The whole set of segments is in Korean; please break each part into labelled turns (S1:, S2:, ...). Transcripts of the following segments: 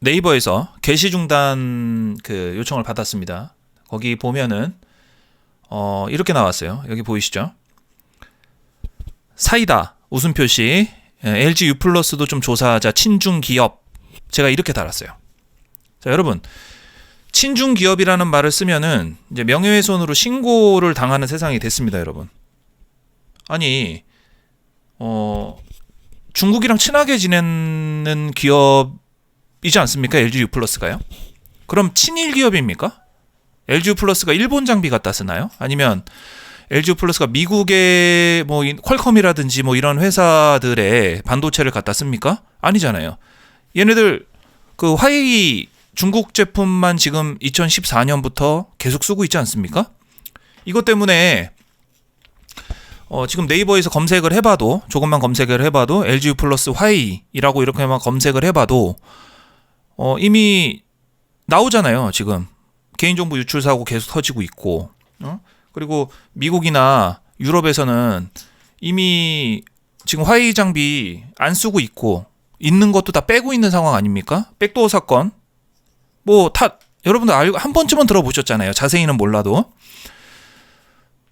S1: 네이버에서 게시 중단 그 요청을 받았습니다. 거기 보면은 어 이렇게 나왔어요. 여기 보이시죠? 사이다 웃음 표시 예, LG U 플러스도 좀 조사하자 친중 기업 제가 이렇게 달았어요. 자 여러분 친중 기업이라는 말을 쓰면은 이제 명예훼손으로 신고를 당하는 세상이 됐습니다, 여러분. 아니 어 중국이랑 친하게 지내는 기업 이지 않습니까? LG U 플러스가요? 그럼 친일 기업입니까? LG U 플러스가 일본 장비 갖다 쓰나요? 아니면 LG U 플러스가 미국의 뭐 이- 퀄컴이라든지 뭐 이런 회사들의 반도체를 갖다 씁니까? 아니잖아요. 얘네들 그 화웨이 중국 제품만 지금 2014년부터 계속 쓰고 있지 않습니까? 이것 때문에 어, 지금 네이버에서 검색을 해봐도 조금만 검색을 해봐도 LG U 플러스 화웨이라고 이렇게만 검색을 해봐도 어, 이미 나오잖아요. 지금 개인정보 유출 사고 계속 터지고 있고 어? 그리고 미국이나 유럽에서는 이미 지금 화웨이 장비 안 쓰고 있고 있는 것도 다 빼고 있는 상황 아닙니까? 백도어 사건 뭐 다 여러분들 알고 한 번쯤은 들어보셨잖아요. 자세히는 몰라도.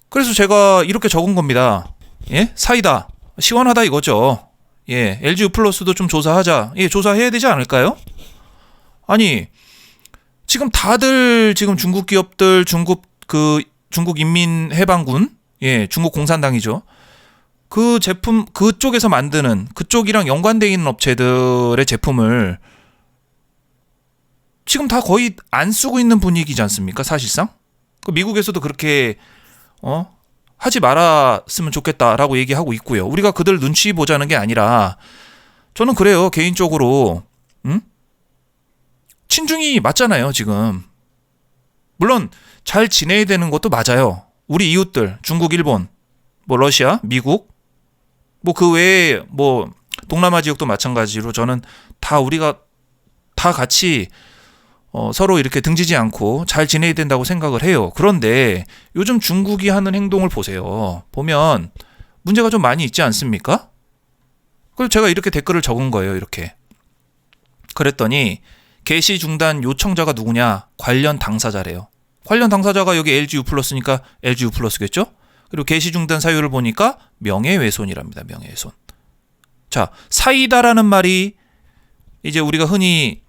S1: 그래서 제가 이렇게 적은 겁니다. 예? 사이다. 시원하다 이거죠. 예. LG 플러스도 좀 조사하자. 예, 조사해야 되지 않을까요? 아니, 지금 다들 지금 중국 기업들, 중국 그 중국 인민해방군, 예, 중국 공산당이죠. 그 제품 그쪽에서 만드는 그쪽이랑 연관돼 있는 업체들의 제품을 지금 다 거의 안 쓰고 있는 분위기지 않습니까? 사실상 그 미국에서도 그렇게 어 하지 말았으면 좋겠다라고 얘기하고 있고요. 우리가 그들 눈치 보자는 게 아니라 저는 그래요 개인적으로 음 친중이 맞잖아요 지금 물론 잘 지내야 되는 것도 맞아요. 우리 이웃들 중국, 일본, 뭐 러시아, 미국 뭐 그 외에 뭐 동남아 지역도 마찬가지로 저는 다 우리가 다 같이 어, 서로 이렇게 등지지 않고 잘 지내야 된다고 생각을 해요. 그런데 요즘 중국이 하는 행동을 보세요. 보면 문제가 좀 많이 있지 않습니까? 그래서 제가 이렇게 댓글을 적은 거예요. 이렇게. 그랬더니 게시 중단 요청자가 누구냐? 관련 당사자래요. 관련 당사자가 여기 LG U 플러스니까 LG U 플러스겠죠? 그리고 게시 중단 사유를 보니까 명예훼손이랍니다. 명예훼손. 자, 사이다라는 말이 이제 우리가 흔히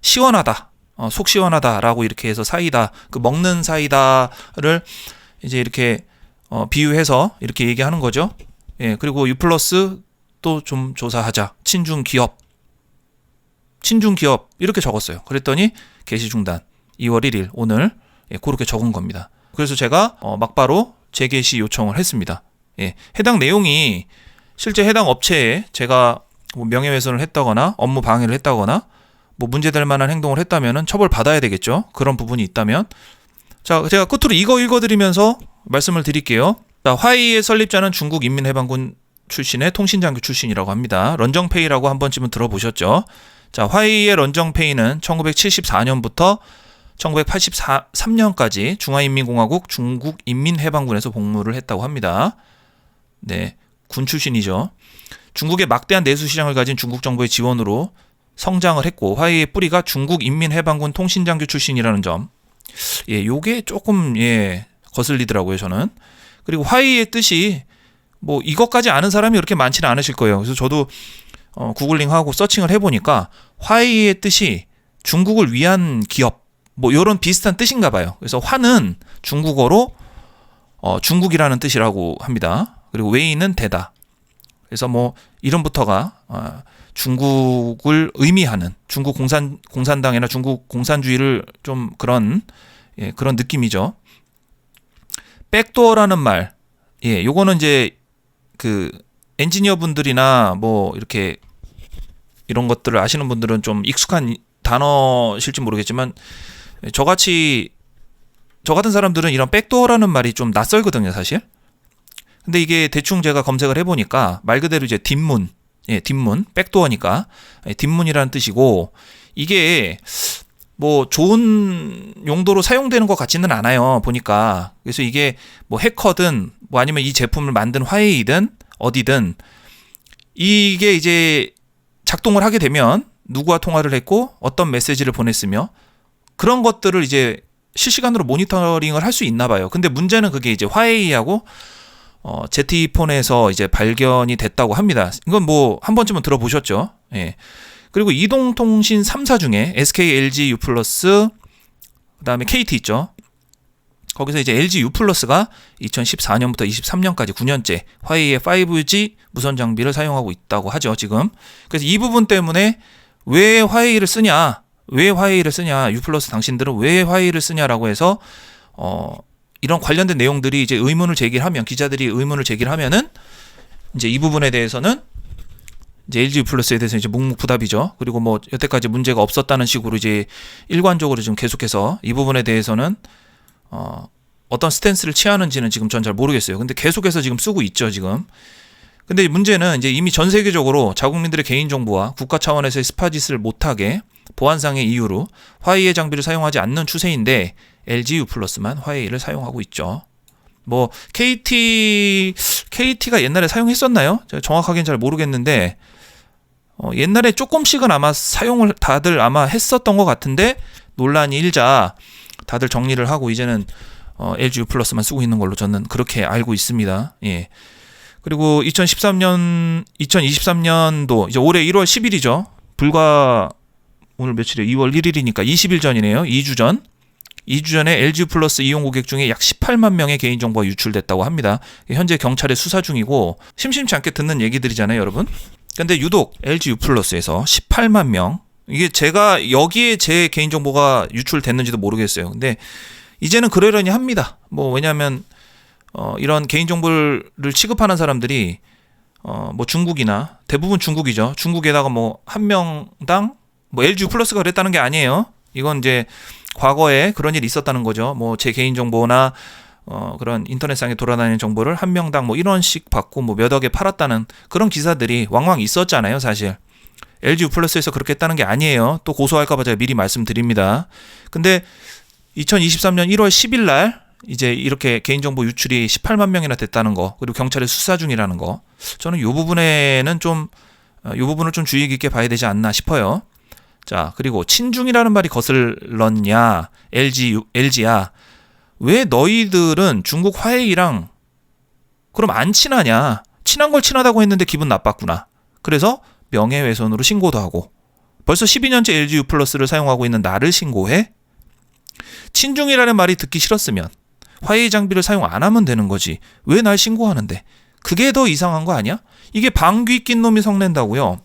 S1: 시원하다. 어, 속 시원하다라고 이렇게 해서 사이다 그 먹는 사이다를 이제 이렇게 어, 비유해서 이렇게 얘기하는 거죠. 예 그리고 U 플러스 또 좀 조사하자 친중 기업 친중 기업 이렇게 적었어요. 그랬더니 게시 중단 2월 1일 오늘 예, 그렇게 적은 겁니다. 그래서 제가 어, 막바로 재개시 요청을 했습니다. 예, 해당 내용이 실제 해당 업체에 제가 뭐 명예훼손을 했다거나 업무 방해를 했다거나 뭐 문제될 만한 행동을 했다면은 처벌 받아야 되겠죠. 그런 부분이 있다면. 자, 제가 끝으로 이거 읽어드리면서 말씀을 드릴게요. 자, 화이의 설립자는 중국 인민해방군 출신의 통신장교 출신이라고 합니다. 런정페이라고 한 번쯤은 들어보셨죠? 자, 화이의 런정페이는 1974년부터 1983년까지 중화인민공화국 중국인민해방군에서 복무를 했다고 합니다. 네, 군 출신이죠. 중국의 막대한 내수 시장을 가진 중국 정부의 지원으로 성장을 했고 화웨이의 뿌리가 중국 인민해방군 통신장교 출신이라는 점. 예, 요게 조금 예, 거슬리더라고요, 저는. 그리고 화웨이의 뜻이 뭐 이것까지 아는 사람이 그렇게 많지는 않으실 거예요. 그래서 저도 어, 구글링하고 서칭을 해 보니까 화웨이의 뜻이 중국을 위한 기업 뭐 요런 비슷한 뜻인가 봐요. 그래서 화는 중국어로 어, 중국이라는 뜻이라고 합니다. 그리고 웨이는 대다. 그래서 뭐 이름부터가 어, 중국을 의미하는 중국 공산 공산당이나 중국 공산주의를 좀 그런 예, 그런 느낌이죠. 백도어라는 말, 예, 요거는 이제 그 엔지니어 분들이나 뭐 이렇게 이런 것들을 아시는 분들은 좀 익숙한 단어실지 모르겠지만 저같이 저 같은 사람들은 이런 백도어라는 말이 좀 낯설거든요, 사실. 근데 이게 대충 제가 검색을 해보니까 말 그대로 이제 뒷문, 예, 뒷문, 백도어니까 예, 뒷문이라는 뜻이고 이게 뭐 좋은 용도로 사용되는 것 같지는 않아요. 보니까 그래서 이게 뭐 해커든 뭐 아니면 이 제품을 만든 화웨이든 어디든 이게 이제 작동을 하게 되면 누구와 통화를 했고 어떤 메시지를 보냈으며 그런 것들을 이제 실시간으로 모니터링을 할 수 있나 봐요. 근데 문제는 그게 이제 화웨이하고 어, 제티폰에서 이제 발견이 됐다고 합니다. 이건 뭐 한 번쯤은 들어보셨죠? 예. 그리고 이동통신 3사 중에 SK, LG, U+, 그다음에 KT 있죠. 거기서 이제 LG U 플러스가 2014년부터 23년까지 9년째 화웨이의 5G 무선 장비를 사용하고 있다고 하죠, 지금. 그래서 이 부분 때문에 왜 화웨이를 쓰냐? 왜 화웨이를 쓰냐? U 플러스 당신들은 왜 화웨이를 쓰냐라고 해서 어 이런 관련된 내용들이 이제 의문을 제기하면 기자들이 의문을 제기하면은 이제 이 부분에 대해서는 이제 LG 플러스에 대해서 이제 묵묵부답이죠. 그리고 뭐 여태까지 문제가 없었다는 식으로 이제 일관적으로 좀 계속해서 이 부분에 대해서는 어 어떤 스탠스를 취하는지는 지금 전 잘 모르겠어요. 근데 계속해서 지금 쓰고 있죠, 지금. 근데 문제는 이제 이미 전 세계적으로 자국민들의 개인 정보와 국가 차원에서의 스파짓을 못하게 보안상의 이유로 화웨이의 장비를 사용하지 않는 추세인데 LG U 플러스만 화웨이를 사용하고 있죠. 뭐 KT KT가 옛날에 사용했었나요? 제가 정확하게는 잘 모르겠는데 어, 옛날에 조금씩은 아마 사용을 다들 아마 했었던 것 같은데 논란이 일자 다들 정리를 하고 이제는 어, LG U 플러스만 쓰고 있는 걸로 저는 그렇게 알고 있습니다. 예. 그리고 2013년 2023년도 이제 올해 1월 10일이죠. 불과 오늘 며칠이에요? 2월 1일이니까 20일 전이네요. 2주 전. 2주 전에 LG 플러스 이용 고객 중에 약 18만 명의 개인 정보가 유출됐다고 합니다. 현재 경찰에 수사 중이고 심심치 않게 듣는 얘기들이잖아요, 여러분. 근데 유독 LG U 플러스에서 18만 명 이게 제가 여기에 제 개인 정보가 유출됐는지도 모르겠어요. 근데 이제는 그러려니 합니다. 뭐 왜냐하면 어, 이런 개인 정보를 취급하는 사람들이 어, 뭐 중국이나 대부분 중국이죠. 중국에다가 뭐 한 명당 뭐 LG 플러스가 그랬다는 게 아니에요. 이건 이제 과거에 그런 일이 있었다는 거죠. 뭐 제 개인 정보나 어, 그런 인터넷상에 돌아다니는 정보를 한 명당 뭐 1원씩 받고 뭐 몇 억에 팔았다는 그런 기사들이 왕왕 있었잖아요, 사실. LG 플러스에서 그렇게 했다는 게 아니에요. 또 고소할까봐 제가 미리 말씀드립니다. 근데 2023년 1월 10일 날 이제 이렇게 개인정보 유출이 18만 명이나 됐다는 거 그리고 경찰에 수사 중이라는 거 저는 이 부분에는 좀 이 부분을 좀 주의 깊게 봐야 되지 않나 싶어요. 자 그리고 친중이라는 말이 거슬렀냐 LG LG야 왜 너희들은 중국 화웨이랑 그럼 안 친하냐 친한 걸 친하다고 했는데 기분 나빴구나 그래서 명예훼손으로 신고도 하고 벌써 12년째 LG U 플러스를 사용하고 있는 나를 신고해 친중이라는 말이 듣기 싫었으면 화웨이 장비를 사용 안 하면 되는 거지. 왜 날 신고하는데? 그게 더 이상한 거 아니야? 이게 방귀 낀 놈이 성낸다고요.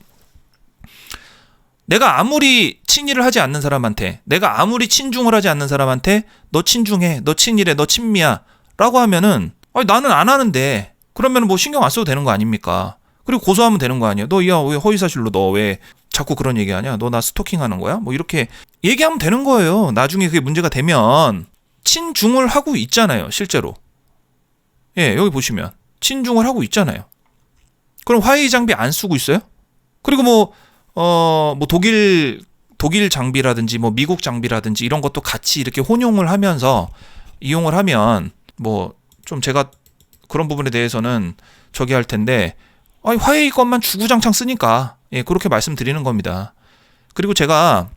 S1: 내가 아무리 친일을 하지 않는 사람한테, 내가 아무리 친중을 하지 않는 사람한테 너 친중해, 너 친일해, 너 친미야 라고 하면은 아니, 나는 안 하는데 그러면 뭐 신경 안 써도 되는 거 아닙니까? 그리고 고소하면 되는 거 아니야? 너 야 왜 허위사실로 너 왜 자꾸 그런 얘기하냐? 너 나 스토킹 하는 거야? 뭐 이렇게 얘기하면 되는 거예요. 나중에 그게 문제가 되면 친중을 하고 있잖아요, 실제로. 예, 여기 보시면 친중을 하고 있잖아요. 그럼 화웨이 장비 안 쓰고 있어요? 그리고 뭐 어, 뭐 독일 독일 장비라든지 뭐 미국 장비라든지 이런 것도 같이 이렇게 혼용을 하면서 이용을 하면 뭐 좀 제가 그런 부분에 대해서는 저기 할 텐데 아니 화웨이 것만 주구장창 쓰니까 예, 그렇게 말씀드리는 겁니다. 그리고 제가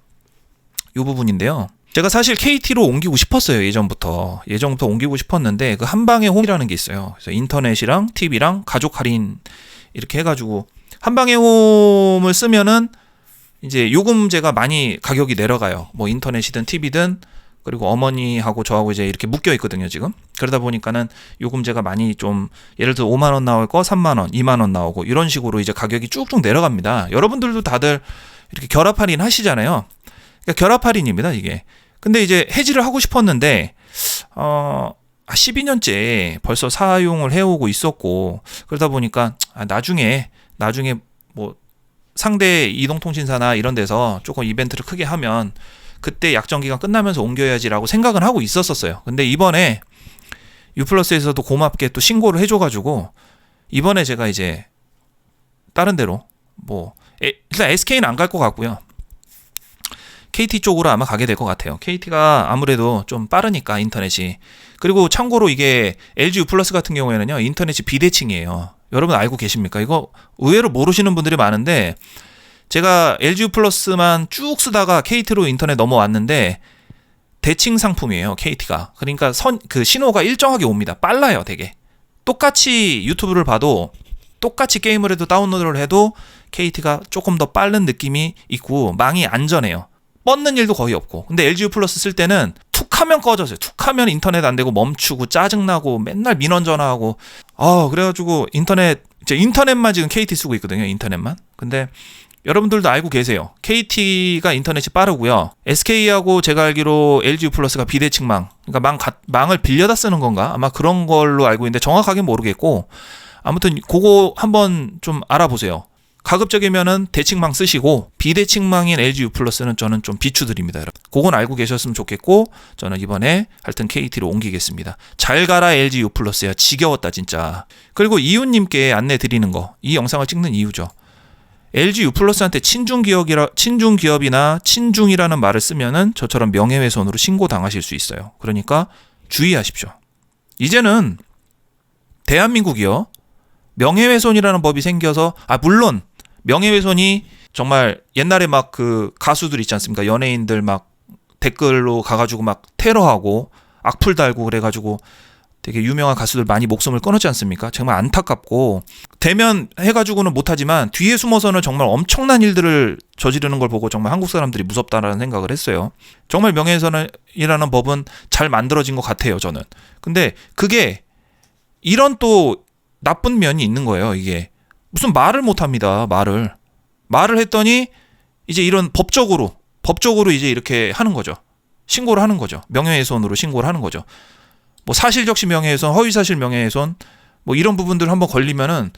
S1: 이 부분인데요. 제가 사실 KT로 옮기고 싶었어요 예전부터 예전부터 옮기고 싶었는데 그 한방의 홈이라는 게 있어요. 그래서 인터넷이랑 TV랑 가족 할인 이렇게 해가지고 한방의 홈을 쓰면은 이제 요금제가 많이 가격이 내려가요. 뭐 인터넷이든 TV든 그리고 어머니하고 저하고 이제 이렇게 묶여 있거든요 지금 그러다 보니까는 요금제가 많이 좀 예를 들어 5만 원 나올 거 3만 원, 2만 원 나오고 이런 식으로 이제 가격이 쭉쭉 내려갑니다. 여러분들도 다들 이렇게 결합 할인 하시잖아요. 그러니까 결합 할인입니다 이게. 근데 이제 해지를 하고 싶었는데 어 12년째 벌써 사용을 해오고 있었고 그러다 보니까 아, 나중에 나중에 뭐 상대 이동통신사나 이런 데서 조금 이벤트를 크게 하면 그때 약정 기간 끝나면서 옮겨야지라고 생각은 하고 있었었어요. 근데 이번에 유플러스에서도 고맙게 또 신고를 해줘가지고 이번에 제가 이제 다른 데로 뭐 일단 SK는 안 갈 것 같고요. KT 쪽으로 아마 가게 될 것 같아요. KT가 아무래도 좀 빠르니까 인터넷이. 그리고 참고로 이게 LG U 플러스 같은 경우에는요 인터넷이 비대칭이에요. 여러분 알고 계십니까? 이거 의외로 모르시는 분들이 많은데 제가 LG U 플러스만 쭉 쓰다가 KT로 인터넷 넘어왔는데 대칭 상품이에요 KT가. 그러니까 선 그 신호가 일정하게 옵니다. 빨라요 되게. 똑같이 유튜브를 봐도 똑같이 게임을 해도 다운로드를 해도 KT가 조금 더 빠른 느낌이 있고 망이 안전해요. 뻗는 일도 거의 없고. 근데 LG U 플러스 쓸 때는 툭 하면 꺼져서요 툭 하면 인터넷 안 되고 멈추고 짜증나고 맨날 민원 전화하고. 아 그래가지고 인터넷 이제 인터넷만 지금 KT 쓰고 있거든요 인터넷만. 근데 여러분들도 알고 계세요. KT가 인터넷이 빠르고요. SK하고 제가 알기로 LG U 플러스가 비대칭망, 그러니까 망 가- 망을 빌려다 쓰는 건가? 아마 그런 걸로 알고 있는데 정확하게 모르겠고 아무튼 그거 한번 좀 알아보세요. 가급적이면은 대칭망 쓰시고 비대칭망인 LG U 플러스는 저는 좀 비추드립니다, 여러분. 그건 알고 계셨으면 좋겠고 저는 이번에 하여튼 KT로 옮기겠습니다. 잘 가라 LG U 플러스야. 지겨웠다 진짜. 그리고 이웃님께 안내 드리는 거. 이 영상을 찍는 이유죠. LG U 플러스한테 친중 기업이라 친중 기업이나 친중이라는 말을 쓰면은 저처럼 명예훼손으로 신고 당하실 수 있어요. 그러니까 주의하십시오. 이제는 대한민국이요 명예훼손이라는 법이 생겨서 아 물론 명예훼손이 정말 옛날에 막 그 가수들 있지 않습니까 연예인들 막 댓글로 가가지고 막 테러하고 악플 달고 그래가지고 되게 유명한 가수들 많이 목숨을 끊었지 않습니까? 정말 안타깝고 대면 해가지고는 못하지만 뒤에 숨어서는 정말 엄청난 일들을 저지르는 걸 보고 정말 한국 사람들이 무섭다라는 생각을 했어요. 정말 명예훼손이라는 법은 잘 만들어진 것 같아요, 저는. 근데 그게 이런 또 나쁜 면이 있는 거예요, 이게. 무슨 말을 못 합니다, 말을. 말을 했더니 이제 이런 법적으로, 법적으로 이제 이렇게 하는 거죠. 신고를 하는 거죠. 명예훼손으로 신고를 하는 거죠. 뭐 사실적시 명예훼손, 허위사실 명예훼손 뭐 이런 부분들 한번 걸리면은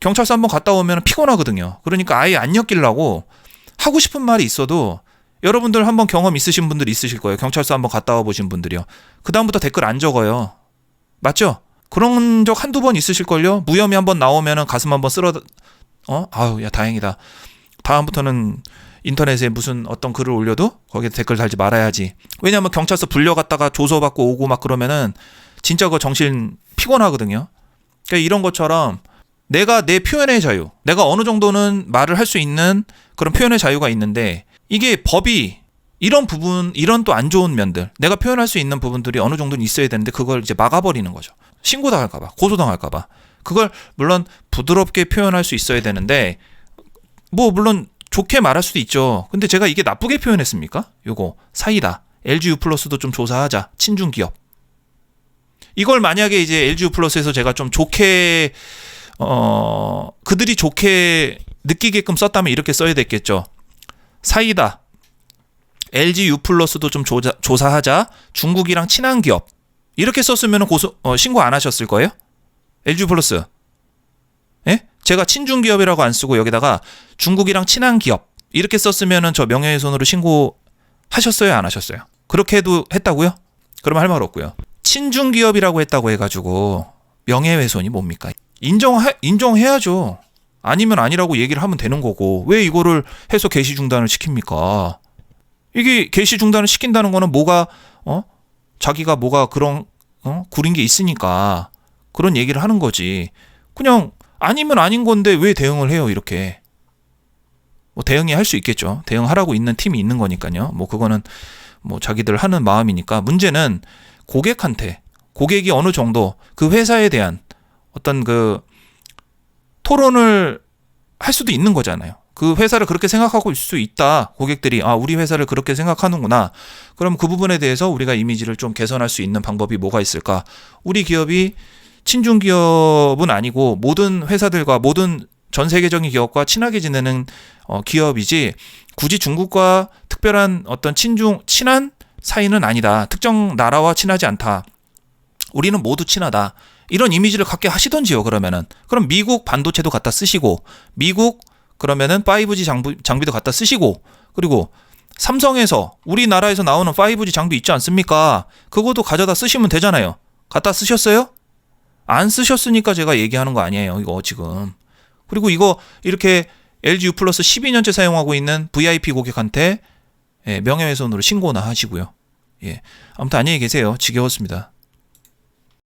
S1: 경찰서 한번 갔다 오면 피곤하거든요. 그러니까 아예 안 엮이려고 하고 싶은 말이 있어도 여러분들 한번 경험 있으신 분들 있으실 거예요. 경찰서 한번 갔다 와 보신 분들이요. 그 다음부터 댓글 안 적어요. 맞죠? 그런 적 한두 번 있으실걸요? 무혐의 한번 나오면은 가슴 한번 쓸어, 어? 아우, 야, 다행이다. 다음부터는 인터넷에 무슨 어떤 글을 올려도 거기에 댓글 달지 말아야지. 왜냐면 경찰서 불려갔다가 조서받고 오고 막 그러면은 진짜 그 정신 피곤하거든요. 그러니까 이런 것처럼 내가 내 표현의 자유, 내가 어느 정도는 말을 할 수 있는 그런 표현의 자유가 있는데 이게 법이 이런 부분, 이런 또 안 좋은 면들, 내가 표현할 수 있는 부분들이 어느 정도는 있어야 되는데 그걸 이제 막아버리는 거죠. 신고당할까봐, 고소당할까봐. 그걸 물론 부드럽게 표현할 수 있어야 되는데 뭐 물론 좋게 말할 수도 있죠. 근데 제가 이게 나쁘게 표현했습니까? 요거 사이다. LG U 플러스도 좀 조사하자. 친중 기업. 이걸 만약에 이제 LG U 플러스에서 제가 좀 좋게 어 그들이 좋게 느끼게끔 썼다면 이렇게 써야 됐겠죠. 사이다. LG U 플러스도 좀 조사, 조사하자. 중국이랑 친한 기업. 이렇게 썼으면 고소 어, 신고 안 하셨을 거예요? LG U 플러스. 예? 제가 친중 기업이라고 안 쓰고 여기다가 중국이랑 친한 기업 이렇게 썼으면은 저 명예훼손으로 신고 하셨어요, 안 하셨어요? 그렇게 해도 했다고요? 그럼 할 말 없고요. 친중 기업이라고 했다고 해가지고 명예훼손이 뭡니까? 인정해 인정해야죠. 아니면 아니라고 얘기를 하면 되는 거고 왜 이거를 해서 개시 중단을 시킵니까? 이게 개시 중단을 시킨다는 거는 뭐가 어 자기가 뭐가 그런 어 구린 게 있으니까 그런 얘기를 하는 거지. 그냥 아니면 아닌 건데 왜 대응을 해요 이렇게? 뭐 대응이 할 수 있겠죠. 대응하라고 있는 팀이 있는 거니까요. 뭐 그거는 뭐 자기들 하는 마음이니까. 문제는 고객한테 고객이 어느 정도 그 회사에 대한 어떤 그 토론을 할 수도 있는 거잖아요. 그 회사를 그렇게 생각하고 있을 수 있다. 고객들이 아 우리 회사를 그렇게 생각하는구나. 그럼 그 부분에 대해서 우리가 이미지를 좀 개선할 수 있는 방법이 뭐가 있을까? 우리 기업이 친중 기업은 아니고 모든 회사들과 모든 전 세계적인 기업과 친하게 지내는 어, 기업이지 굳이 중국과 특별한 어떤 친중 친한 사이는 아니다. 특정 나라와 친하지 않다. 우리는 모두 친하다. 이런 이미지를 갖게 하시던지요. 그러면은 그럼 미국 반도체도 갖다 쓰시고 미국 그러면은 5G 장비, 장비도 갖다 쓰시고 그리고 삼성에서 우리나라에서 나오는 5G 장비 있지 않습니까? 그것도 가져다 쓰시면 되잖아요. 갖다 쓰셨어요? 안 쓰셨으니까 제가 얘기하는 거 아니에요. 이거 지금. 그리고 이거 이렇게 LG U 플러스 12년째 사용하고 있는 VIP 고객한테 예, 명예훼손으로 신고나 하시고요. 예. 아무튼 안녕히 계세요. 지겨웠습니다.